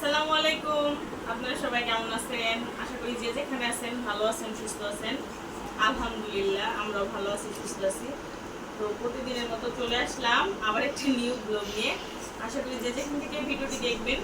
আসসালামু আলাইকুম। আপনারা সবাই কেমন আছেন? আশা করি যে যেখানে আছেন ভালো আছেন, সুস্থ আছেন। আলহামদুলিল্লাহ, আমরাও ভালো আছি, সুস্থ আছি। তো প্রতিদিনের মতো চলে আসলাম আবার একটি নিউ ব্লগ নিয়ে। আশা করি যে যেখান থেকে ভিডিওটি দেখবেন,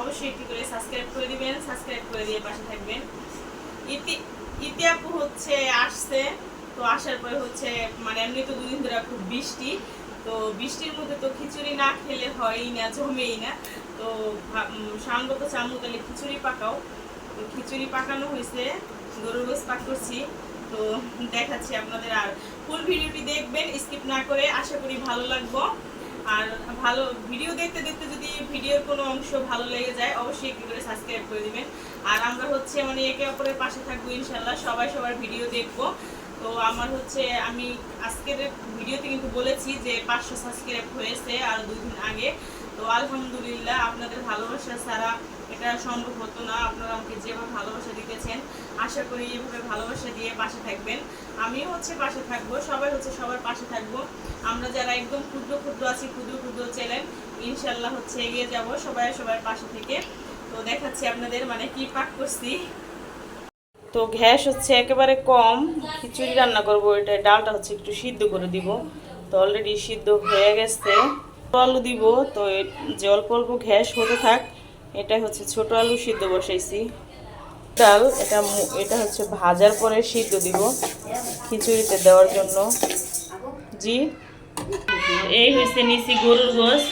অবশ্যই একটি করে সাবস্ক্রাইব করে দিবেন সাবস্ক্রাইব করে দিয়ে পাশে থাকবেন। ইতি ইতি আপু হচ্ছে আসছে, তো আসার পরে হচ্ছে মানে এমনি তো দুদিন ধরে খুব বৃষ্টি, তো বৃষ্টির মধ্যে তো খিচুড়ি না খেলে হয়ই না, জমেই না। তো সামগত চামু তাহলে খিচুড়ি পাকাও। তো খিচুড়ি পাকানো হয়েছে গরুর গোস পাক করছি। তো দেখাচ্ছি আপনাদের আর ফুল ভিডিওটি দেখবেন স্কিপ না করে আশা করি ভালো লাগবো। আর ভালো ভিডিও দেখতে দেখতে যদি ভিডিওর কোনো অংশ ভালো লেগে যায়, অবশ্যই একটু করে সাবস্ক্রাইব করে দিবেন। আর আমরা হচ্ছে মানে একে অপরের পাশে থাকব ইনশাল্লাহ, সবাই সবার ভিডিও দেখব। তো আমার হচ্ছে, আমি আজকের ভিডিওতে কিন্তু বলেছি যে পাঁচশো সাবস্ক্রাইব হয়েছে আর দুই দিন আগে। আলহামদুলিল্লাহ, আপনাদের ভালোবাসা ছাড়া এটা সম্ভব হতো না। আপনারা আমাকে যেভাবে ভালোবাসা দিতেছেন, আশা করি এভাবে ভালোবাসা দিয়ে পাশে থাকবেন। আমিও হচ্ছে পাশে থাকব, সবাই হচ্ছে সবার পাশে থাকব। আমরা যারা একদম ক্ষুদ্র ক্ষুদ্র আছি, ক্ষুদ্র ক্ষুদ্র চ্যানেল, ইনশাল্লাহ হচ্ছে এগিয়ে যাব সবাই সবার পাশে থেকে। তো দেখাচ্ছি আপনাদের মানে কি পাক করছি। তো গ্যাস হচ্ছে একেবারে কম, খিচুড়ি রান্না করব, এটা ডালটা হচ্ছে একটু সিদ্ধ করে দিব। তো অলরেডি সিদ্ধ হয়ে গেছে। আলু দিব, তো যে অল্প অল্প গ্যাস হতে থাক এটা হচ্ছে ছোট আলু সিদ্ধ বসাইছি। ডাল, এটা এটা হচ্ছে ভাজার পরে সিদ্ধ দিব খিচুড়িতে দেওয়ার জন্য। জি, এই হয়েছে নিছি গরুর গোস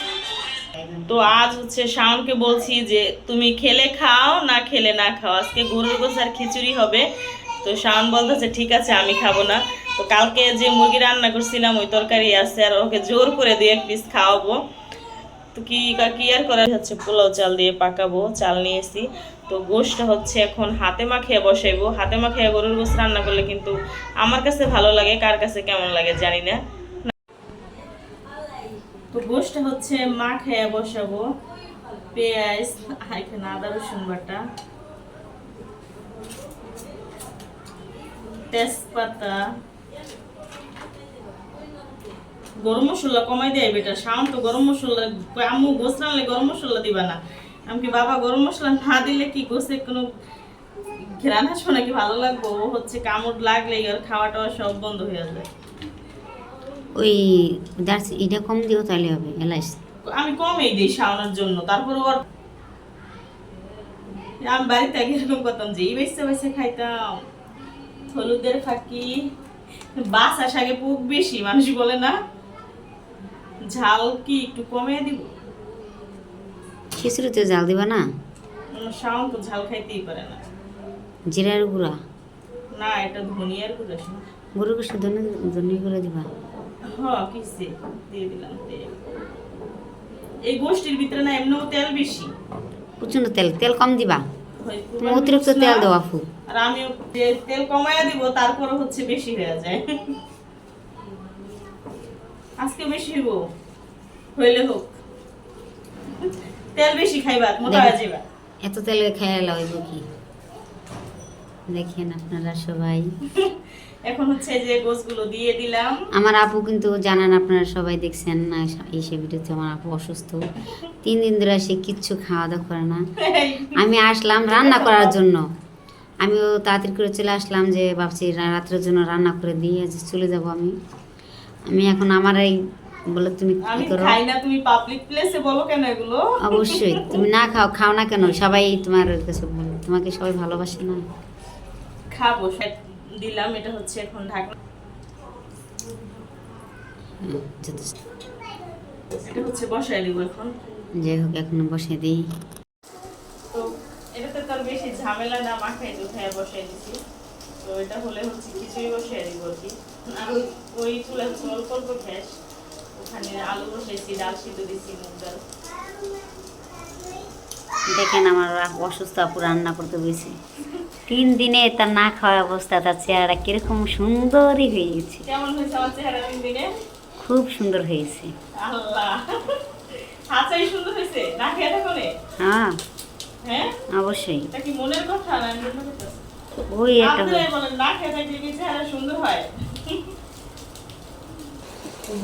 তো আজ হচ্ছে শাওনকে বলছি যে, তুমি খেলে খাও, না খেলে না খাও। আজকে গরুর গোস আর খিচুড়ি হবে। তো শাওন বলতেছে, ঠিক আছে, আমি খাব না। তো কালকে যে মুরগি রান্না করছিলাম, ওই তরকারি আছে আর ওকে জোর করে দিয়ে এক পিস খাওয়াবো। তো কি কি আর করার হচ্ছে পোলাও চাল দিয়ে পাকাবো, চাল নিয়েছি। তো গোশটা হচ্ছে এখন হাতে মাখিয়ে বসাইবো। হাতে মাখিয়ে গরুর গোশ রান্না করলে কিন্তু আমার কাছে ভালো লাগে, কার কাছে কেমন লাগে জানি না। তো গোশটা হচ্ছে মা খেয়ে বসাবো। পেঁয়াজ এখানে আদা, রসুন বাটা। তেজপাতা। গরম মশলা কমাই দেয় বেটা শাম তো গরম মশলা আম্মু গোস রানলে গরম মশলা দিবা না। আমি কি বাবা গরম মশলা না দিলে কি গোসে কোনো ঘেরান আসব নাকি? ভালো লাগবো ও হচ্ছে কামড় লাগলে আর খাওয়া টাওয়া সব বন্ধ হয়ে যাবে ওই দার্স এটা কম দিও তাহলে হবে এলাইচ আমি কমেই দিই শাওনার জন্য তারপরে ওর আমি বাড়িতে আগে এরকম করতাম যে এই বেসে বেসে খাইতাম। হলুদের ফাঁকি। বাসা শাকে পুক বেশি মানুষ বলে না। ঝাল কি একটু কমিয়ে দিব? খিচুড়িতে জাল দিবা না? শাওন তো ঝাল খাইতেই পারে না। জিরার গুঁড়া? না এটা ধনিয়ার গুঁড়ো শোনা। গরু কষে ধনে ধনে করে দিবা? হ্যাঁ কিসে? দিয়ে দিলাম তেল। এই গোষ্ঠীর ভিতরে না এমনিও তেল বেশি। প্রচণ্ড তেল তেল কম দিবা? তুমি অতিরিক্ত তেল দেওয়া আপু। আর আমি তেল কমায়া দিব তারপরে হচ্ছে বেশি হয়ে যায়। আজকে হইব হইলে হোক। তেল বেশি খাইবা মোটা হয়ে যাবা এত তেল খেয়ে লাগবে কি? দেখেন আপনারা সবাই। এখন হচ্ছে যে গোছগুলো দিয়ে দিলাম। আমার আপু কিন্তু জানান আপনারা সবাই দেখছেন না এই সে ভিডিওতে আমার আপু অসুস্থ। তিন দিন ধরে সে কিচ্ছু খাওয়া দাওয়া করে না। আমি আসলাম রান্না করার জন্য। আমিও তাড়াতাড়ি করে চলে আসলাম যে ভাবছি রাত্রের জন্য রান্না করে দিয়ে চলে যাব আমি। আমি এখন আমার এই বলে তুমি কি করো? খাই না তুমি পাবলিক প্লেসে বলো কেন এগুলো? অবশ্যই তুমি না খাও খাও না কেন? সবাই তোমার কাছে বলো। তোমাকে সবাই ভালোবাসে না? খাব দিলাম এটা হচ্ছে এখন ঢাকনা। এটা হচ্ছে বসাই দিব এখন। যাই হোক এখন বসে দিই। তো এটাতে তো আর বেশি ঝামেলা না মাখাই তো খেয়ে বসাই দিছি। তো এটা হলে হচ্ছে খিচুড়ি দিব আর কি। আর ওই ওই চুলা হচ্ছে অল্প অল্প গ্যাস। ওখানে আলু ডাল সিদ্ধ দিছি মুগ ডাল। দেখেন আমার অসুস্থ আপু রান্না করতে বসে। তিন দিনে তার না খাওয়া অবস্থা তার চেহারা কীরকম সুন্দরই হয়ে গেছে। কেমন হয়েছে আমার চেহারা দিন দিনে? খুব সুন্দর হয়েছে। আল্লাহ। হাঁচাই সুন্দর হয়েছে না খেয়ে থাকো হ্যাঁ। হ্যাঁ? অবশ্যই। এটা কি মনের কথা না ওই একটা বলেন না থাকলে কি চেহারা সুন্দর হয়?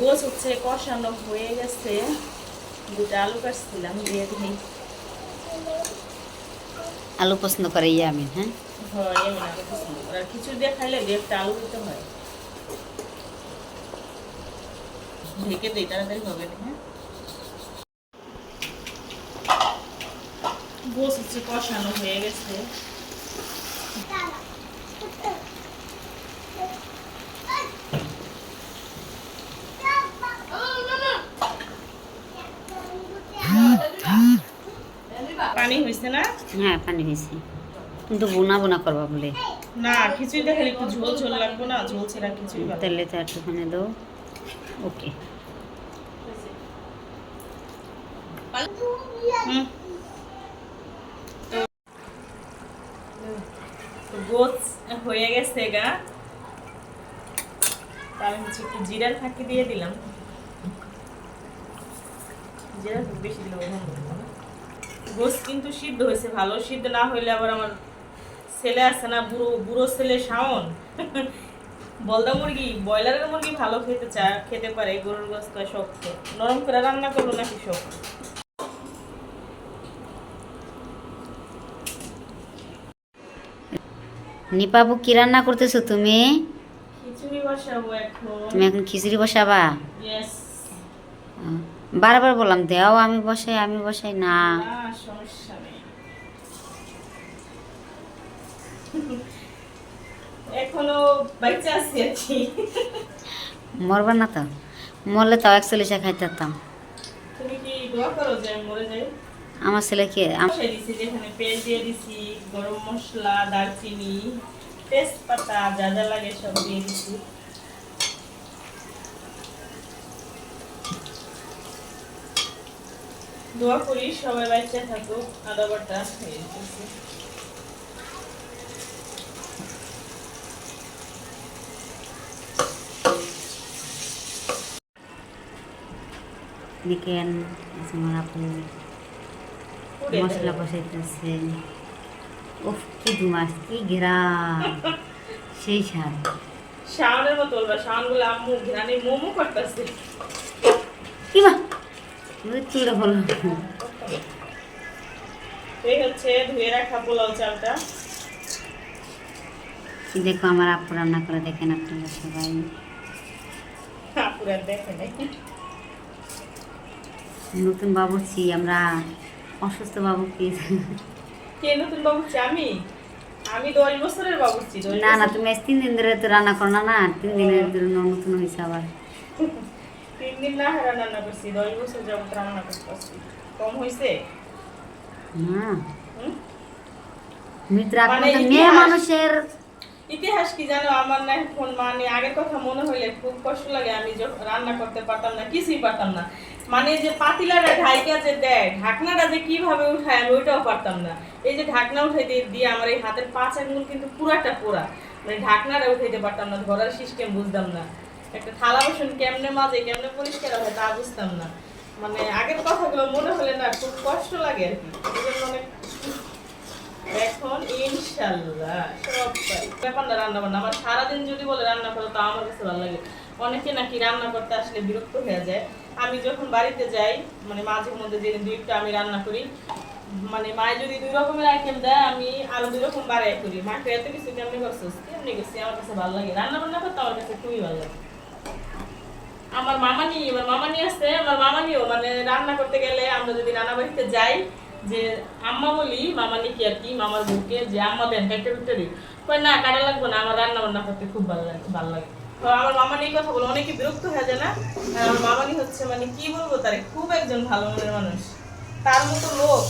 গোছ হচ্ছে কষানো হয়ে গেছে। দুটো আলু কাটছিলাম দিয়ে দিই। আলু পছন্দ করে ইয়ে আমি হ্যাঁ? হয় এমন আলু পছন্দ করে। আর খিচুড়ি দিয়ে খাইলে দু একটা আলু দিতে হয়। ঢেকে দিই তাড়াতাড়ি হবে না হ্যাঁ? গোস হচ্ছে কষানো হয়ে গেছে। পানি হয়েছে না? হ্যাঁ পানি হয়েছে কিন্তু বোনা বোনা করবা বলে। না খিচুড়ি দেখালে একটু ঝোল ঝোল লাগবে না ঝোল ছেড়া খিচুড়ি। তেলে তো একটুখানি দাও। ওকে হুম। তো গোছ হয়ে গেছে গা। আমি হচ্ছে একটু জিরার ফাঁকি দিয়ে দিলাম। ফাঁকি বেশি দিলে গোছ কিন্তু সিদ্ধ হয়েছে, ভালো সিদ্ধ না হইলে আবার আমার ছেলে আছে না, বুড়ো বুড়ো ছেলে শাওন। বলদা মুরগি, ব্রয়লারের মুরগি ভালো খেতে চা, খেতে পারে, গরুর গোস তো শক্ত। নরম করে রান্না করব নাকি শক্ত? নিপাবু কি রান্না করতেছো তুমি? খিচুড়ি তুমি এখন খিচুড়ি বসাবা? বারবার বললাম দেও আমি বসাই আমি বসাই না। এখনও আছি মরবা না তো। মরলে তাও একচল্লিশে খাইতে পারতাম। তুমি কি দোয়া করো যে মরে যাই? আমার ছেলেকে আম- যেখানে পেঁয়াজ দিয়ে দিছি গরম মশলা দারচিনি তেজপাতা যা যা লাগে সব দিয়ে দিছি। দোয়া করি সবাই বাচ্চা থাকুক আদা বাটা আপু পুড়ে মশলা। বসাইতেছে উফ কি ধুমাস কি ঘেরা সেই স্বাদ শাওনের মতো বলবা শাওনগুলো আম্মু ঘ্রানি মোমো করতেছে কি এই হচ্ছে ধুয়ে রাখা পোলাও চালটা দেখো আমার আপু রান্না করে দেখেন আপনারা সবাই নতুন বাবুছি আমরা অসুস্থ বাবুকে কে নতুন বাবুর্চি আমি? আমি দশ বছরের বাবুর্চি না না তুমি আজ তিন দিন ধরে তো রান্না করো না না তিন দিনের জন্য নতুন হয়েছে আবার। তিন দিন না হারা রান্না করছি দশ বছর যাবত রান্না কম হয়েছে? না? মিত্র মানে তো মেয়ে ইতিহাস- মানুষের ইতিহাস কি জানো? আমার না এখন মানে আগের কথা মনে হইলে খুব কষ্ট লাগে আমি যখন রান্না করতে পারতাম না কিছুই পারতাম না। মানে যে পাতিলাটা ঢাইকা যে দেয়, ঢাকনাটা যে কীভাবে উঠায় আমি ওইটাও পারতাম না। এই যে ঢাকনা উঠাইতে দিয়ে দিয়ে আমার এই হাতের পাঁচ আঙ্গুল কিন্তু পুরাটা পোড়া। মানে ঢাকনাটা উঠাইতে পারতাম না ধরার সিস্টেম বুঝতাম না। একটা থালা বাসন কেমনে মাঝে কেমনে পরিষ্কার হয় তা বুঝতাম না। মানে আগের কথাগুলো মনে হলে না খুব কষ্ট লাগে আর কি। অনেক এখন ইনশাল্লাহ সব পারি। ব্যাপার না রান্না বান্না আমার সারাদিন যদি বলে রান্না করো, তা আমার কাছে ভালো লাগে। অনেকে নাকি রান্না করতে আসলে বিরক্ত হয়ে যায়। আমি যখন বাড়িতে যাই মানে মাঝে মধ্যে যেদিন দুইটা আমি রান্না করি মানে মায়ে যদি দুই রকমের আইটেম দেয়, আমি আরও দুই রকম বাড়াই করি। মাকে এত কিছু কেমনি করছিস? কেমনি করছি? আমার কাছে ভালো লাগে। রান্না বান্না করতে আমার কাছে খুবই ভালো লাগে। আমার মামানি আমার মামানি আছে, আমার মামানিও মানে রান্না করতে গেলে আমরা যদি রান্না বাড়িতে যাই, যে আম্মা বলি, মামানি কি আর কি? মামার বউকে যে আম্মা দেন কুটতে দিই। কই না কাটা লাগবে না, আমার রান্না বান্না করতে খুব ভালো লাগে ভালো লাগে। আমার মামানি এই কথা বলে অনেকে বিরক্ত হয়ে যায় না। আমার মামানি হচ্ছে মানে কি বলব তারে, খুব একজন ভালো মনের মানুষ। তার মতো লোক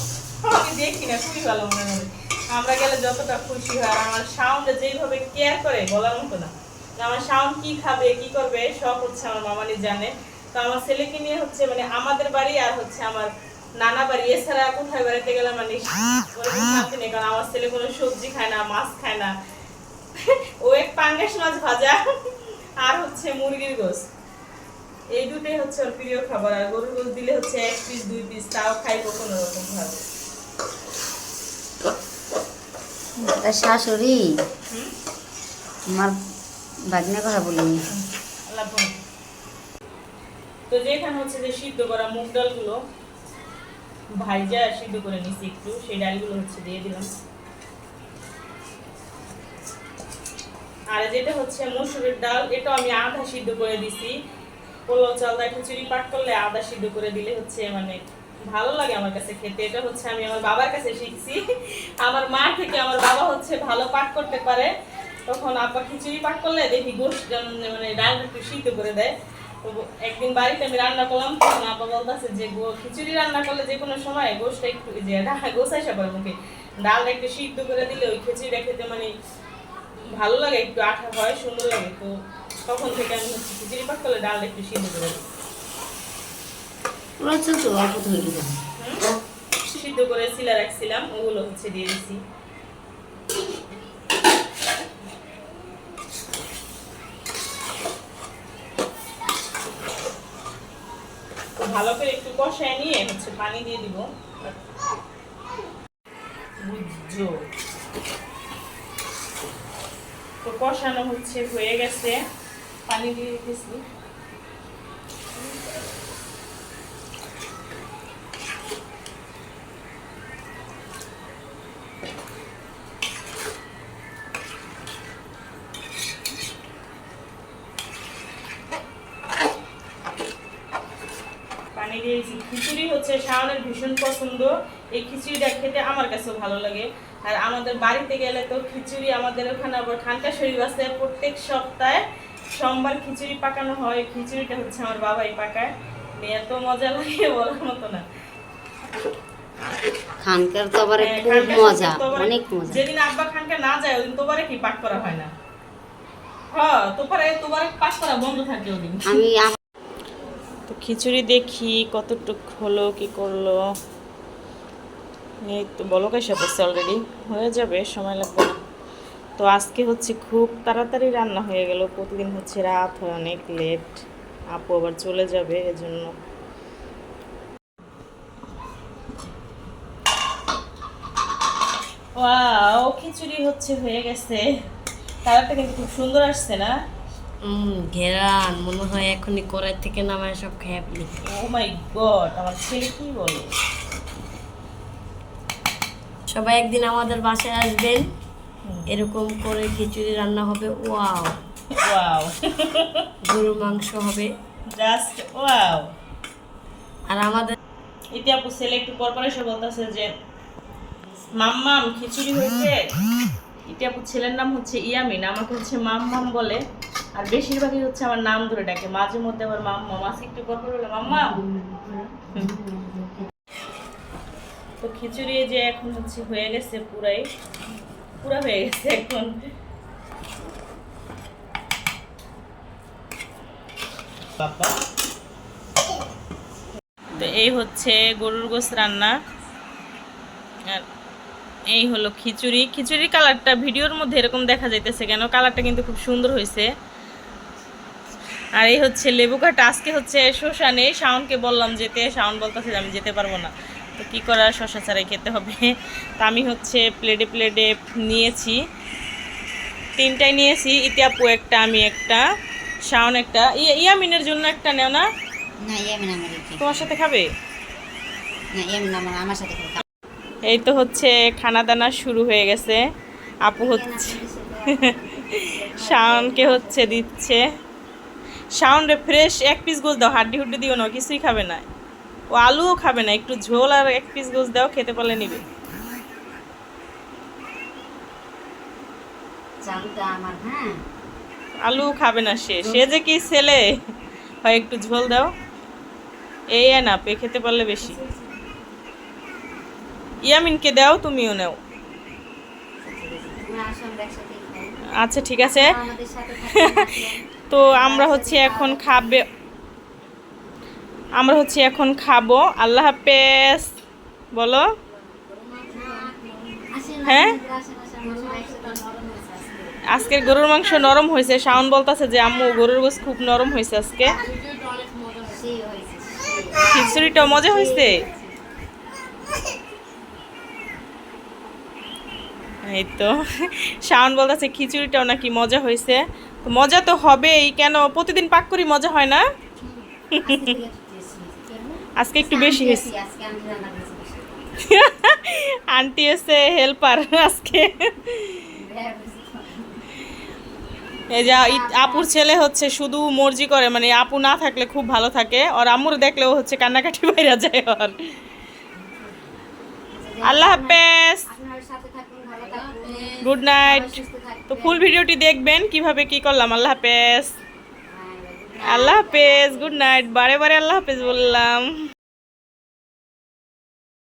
আমি দেখি না, খুবই ভালো মনের মানুষ। আমরা গেলে যতটা খুশি হয় আমার সাউন্ডে যেইভাবে কেয়ার করে বলার মতো না। আমার সাউন্ড কি খাবে, কি করবে, সব হচ্ছে আমার মামানি জানে। তো আমার ছেলেকে নিয়ে হচ্ছে মানে আমাদের বাড়ি আর হচ্ছে আমার নানা বাড়ি। এছাড়া কোথায় বেড়াতে গেলে মানে শান্তি নেই, কারণ আমার ছেলে কোনো সবজি খায় না, মাছ খায় না। ও এক পাঙ্গাস মাছ ভাজা। আর হচ্ছে মুরগির গোস এই দুটোই হচ্ছে ওর প্রিয় খাবার আর গরুর গোস দিলে হচ্ছে এক পিস দুই পিস তাও খাইবো কোনো রকম ভাবে শাশুড়ি আমার বাগনে কথা বলি। তো যেখানে হচ্ছে যে সিদ্ধ করা মুগ ডালগুলো ভাইজা সিদ্ধ করে নিছি একটু সেই ডালগুলো হচ্ছে দিয়ে দিলাম। আর যেটা হচ্ছে মসুরের ডাল এটা আমি আধা সিদ্ধ করে দিছি। পোলাও চাল দিয়ে খিচুড়ি পাক করলে আদা সিদ্ধ করে দিলে হচ্ছে মানে ভালো লাগে আমার কাছে খেতে। এটা হচ্ছে আমি আমার বাবার কাছে শিখছি। আমার মা থেকে আমার বাবা হচ্ছে ভালো পাক করতে পারে। তখন আব্বা খিচুড়ি পাক করলে দেখি গোশ মানে ডাল একটু সিদ্ধ করে দেয়। তো একদিন বাড়িতে আমি রান্না করলাম, তখন আব্বা বলতেছে যে খিচুড়ি রান্না করলে যে কোনো সময় গোশটা একটু যে গোসাই সাবার মুখে। ডাল একটু সিদ্ধ করে দিলে ওই খিচুড়িটা খেতে মানে ভালো লাগে একটু আঠা হয় সুন্দর লাগে তো তখন থেকে আমি হচ্ছে খিচুড়ি পাক করলে ডাল একটু সিদ্ধ করে? সিদ্ধ করে শিলা রাখছিলাম ওগুলো হচ্ছে দিয়ে দিছি। ভালো করে একটু কষায় নিয়ে হচ্ছে পানি দিয়ে দিব। বুঝছ? তো কষানো হচ্ছে, হয়ে গেছে। পানি দিয়ে পানি দিয়েছি। খিচুড়ি হচ্ছে শাওনের ভীষণ পছন্দ। এই খিচুড়িটা খেতে আমার কাছেও ভালো লাগে। আর আমাদের বাড়িতে গেলে তো খিচুড়ি আমাদের ওখানে আবার খানকা শরীর আছে। প্রত্যেক সপ্তাহে সোমবার খিচুড়ি পাকানো হয়। খিচুড়িটা হচ্ছে আমার বাবাই পাকায়। নিয়ে এত মজা লাগে বলার মতো না। খানকার তো আবার হ্যাঁ, খুব মজা অনেক মজা। যেদিন আব্বা খানকা না যায় ওদিন তোবারে কি পাক করা হয় না? হ্যাঁ তোবারে পাক করা বন্ধ থাকে ওদিন। আমি তো খিচুড়ি দেখি কতটুক হলো কি করল? এই তো বলো এসে পড়ছে অলরেডি হয়ে যাবে সময় লাগবে না। তো আজকে হচ্ছে খুব তাড়াতাড়ি রান্না হয়ে গেল। প্রতিদিন হচ্ছে রাত হয় অনেক লেট আপু আবার চলে যাবে এজন্য। ওয়াও খিচুড়ি হচ্ছে হয়ে গেছে। কালারটা কিন্তু খুব সুন্দর আসছে না? ঘেরান মনে হয় এখনই কড়াই থেকে নামায় সব খেয়ে ও মাই গড আমার ছেলে কি বলে? সবাই একদিন আমাদের বাসায় আসবেন। এরকম করে খিচুড়ি রান্না হবে। ওয়াও। ওয়াও। গরুর মাংস হবে। Just wow. আর আমাদের ইতি আপু ছেলে একটু পর পর এসে বলতেছে যে মাম্মাম খিচুড়ি হয়েছে? ইতি আপু ছেলের নাম হচ্ছে ইয়ামিন আমাকে হচ্ছে মাম্মাম বলে। আর বেশিরভাগই হচ্ছে আমার নাম ধরে ডাকে। মাঝে মধ্যে আবার মাম্মা আজকে একটু পর পর বলে মাম্মাম? তো খিচুড়ি এই যে এখন হচ্ছে হয়ে গেছে পুরাই পুরা হয়ে গেছে এখন। তো এই হচ্ছে গরুর গোস রান্না। আর এই হলো খিচুড়ি। খিচুড়ির কালারটা ভিডিওর মধ্যে এরকম দেখা যাইতেছে কেন? কালারটা কিন্তু খুব সুন্দর হয়েছে আর এই হচ্ছে লেবু কাটা। আজকে হচ্ছে শোষা নেই শাওনকে বললাম যেতে। শাওন বলতেছে আমি যেতে পারব না। তো কী করার শশা ছাড়াই খেতে হবে। তা আমি হচ্ছে প্লেটে প্লেটে নিয়েছি। তিনটাই নিয়েছি ইতিয়াপু একটা আমি একটা শাওন একটা। ইয়া- ইয়ামিনের জন্য একটা নেও না। তোমার সাথে খাবে। এই তো হচ্ছে খানা দানা শুরু হয়ে গেছে। আপু হচ্ছে শাওনকে হচ্ছে দিচ্ছে। শাওন রে ফ্রেশ এক পিস গোছ দাও হাড্ডি হুড্ডি দিও না কিছুই খাবে না। ও আলুও খাবে না একটু ঝোল আর এক পিস গোস দাও খেতে পারলে নিবে। হ্যাঁ। আলু খাবে না সে সে যে কি ছেলে? হয় একটু ঝোল দাও। এই না পে খেতে পারলে বেশি। ইয়ামিনকে দাও তুমিও নাও। আচ্ছা ঠিক আছে। তো আমরা হচ্ছে এখন খাবে আমরা হচ্ছে এখন খাব। আল্লাহ হাফেজ। বলো। হ্যাঁ? আজকের গরুর মাংস নরম হয়েছে। শাওন বলতেছে যে, আম্মু, গরুর গোস খুব নরম হয়েছে আজকে। খিচুড়িটা মজা হয়েছে? এই তো। শাওন বলতেছে, খিচুড়িটাও নাকি মজা হয়েছে। মজা তো হবেই। কেন? প্রতিদিন পাক করি মজা হয় না? আজকে একটু বেশি হয়েছে। আন্টি এসে হেল্পার আজকে। এই যে আপুর ছেলে হচ্ছে শুধু মর্জি করে মানে আপু না থাকলে খুব ভালো থাকে। আর আম্মুর দেখলেও হচ্ছে কান্নাকাটি বাইরে যায় ওর। আল্লাহ হাফেজ। গুড নাইট তো ফুল ভিডিওটি দেখবেন কীভাবে কি করলাম আল্লাহ হাফেজ। আল্লাহ হাফেজ গুড নাইট বারে বারে আল্লাহ হাফেজ বললাম।